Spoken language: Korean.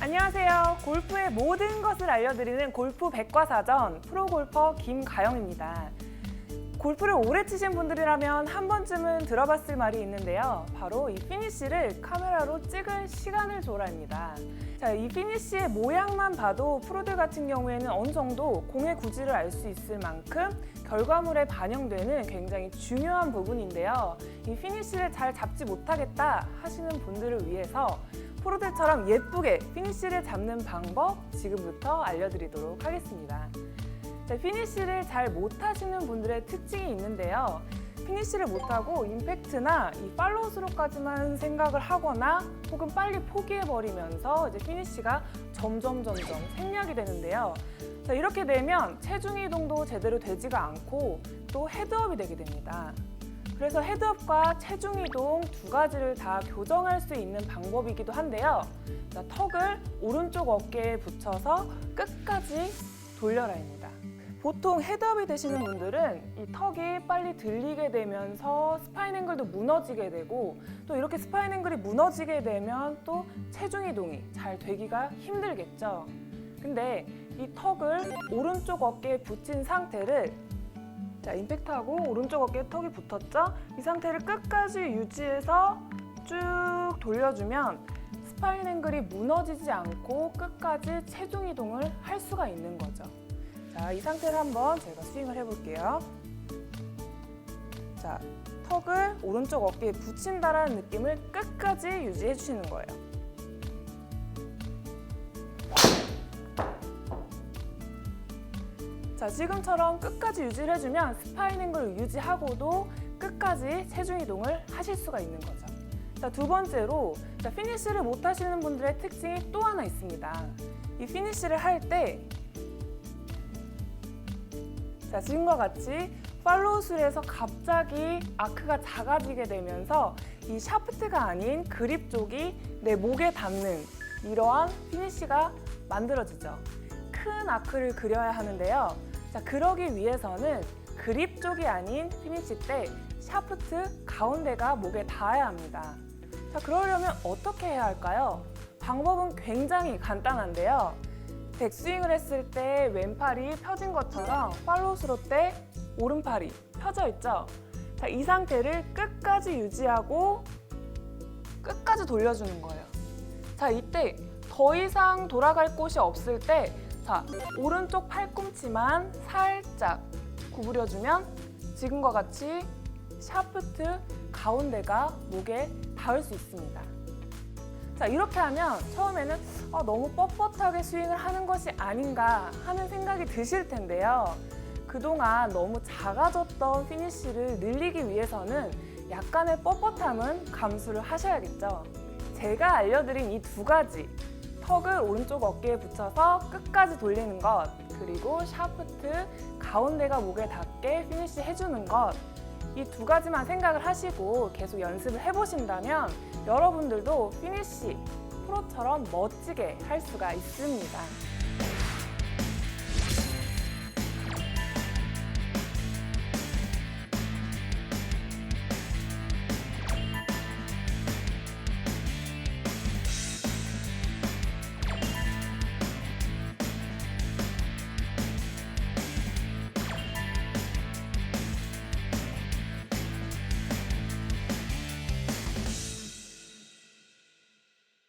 안녕하세요. 골프의 모든 것을 알려드리는 골프 백과사전 프로골퍼 김가영입니다. 골프를 오래 치신 분들이라면 한 번쯤은 들어봤을 말이 있는데요. 바로 이 피니쉬를 카메라로 찍을 시간을 조라입니다. 자, 이 피니쉬의 모양만 봐도 프로들 같은 경우에는 어느 정도 공의 구질을 알 수 있을 만큼 결과물에 반영되는 굉장히 중요한 부분인데요. 이 피니쉬를 잘 잡지 못하겠다 하시는 분들을 위해서 프로들처럼 예쁘게 피니쉬를 잡는 방법 지금부터 알려드리도록 하겠습니다. 자, 피니쉬를 잘 못하시는 분들의 특징이 있는데요. 피니쉬를 못하고 임팩트나 이 팔로우스로까지만 생각을 하거나 혹은 빨리 포기해버리면서 이제 피니쉬가 점점 점점 생략이 되는데요. 자, 이렇게 되면 체중 이동도 제대로 되지가 않고 또 헤드업이 되게 됩니다. 그래서 헤드업과 체중 이동 두 가지를 다 교정할 수 있는 방법이기도 한데요. 자, 턱을 오른쪽 어깨에 붙여서 끝까지 돌려라입니다. 보통 헤드업이 되시는 분들은 이 턱이 빨리 들리게 되면서 스파인 앵글도 무너지게 되고 또 이렇게 스파인 앵글이 무너지게 되면 또 체중 이동이 잘 되기가 힘들겠죠. 근데 이 턱을 오른쪽 어깨에 붙인 상태를 자, 임팩트하고 오른쪽 어깨에 턱이 붙었죠? 이 상태를 끝까지 유지해서 쭉 돌려주면 스파인 앵글이 무너지지 않고 끝까지 체중 이동을 할 수가 있는 거죠. 자, 이 상태를 한번 제가 스윙을 해볼게요. 자, 턱을 오른쪽 어깨에 붙인다라는 느낌을 끝까지 유지해 주시는 거예요. 자, 지금처럼 끝까지 유지를 해주면 스파인 앵글을 유지하고도 끝까지 체중 이동을 하실 수가 있는 거죠. 자, 두 번째로 자, 피니쉬를 못 하시는 분들의 특징이 또 하나 있습니다. 이 피니쉬를 할 때 자, 지금과 같이 팔로우술에서 갑자기 아크가 작아지게 되면서 이 샤프트가 아닌 그립 쪽이 내 목에 닿는 이러한 피니쉬가 만들어지죠. 큰 아크를 그려야 하는데요. 자, 그러기 위해서는 그립 쪽이 아닌 피니쉬 때 샤프트 가운데가 목에 닿아야 합니다. 자, 그러려면 어떻게 해야 할까요? 방법은 굉장히 간단한데요. 백스윙을 했을 때 왼팔이 펴진 것처럼 팔로우스로 때 오른팔이 펴져 있죠. 자, 이 상태를 끝까지 유지하고 끝까지 돌려주는 거예요. 자, 이때 더 이상 돌아갈 곳이 없을 때 자, 오른쪽 팔꿈치만 살짝 구부려주면 지금과 같이 샤프트 가운데가 목에 닿을 수 있습니다. 자, 이렇게 하면 처음에는 아, 너무 뻣뻣하게 스윙을 하는 것이 아닌가 하는 생각이 드실 텐데요. 그동안 너무 작아졌던 피니쉬를 늘리기 위해서는 약간의 뻣뻣함은 감수를 하셔야겠죠. 제가 알려드린 이 두 가지 턱을 오른쪽 어깨에 붙여서 끝까지 돌리는 것 그리고 샤프트 가운데가 목에 닿게 피니쉬 해주는 것 이 두 가지만 생각을 하시고 계속 연습을 해보신다면 여러분들도 피니쉬 프로처럼 멋지게 할 수가 있습니다.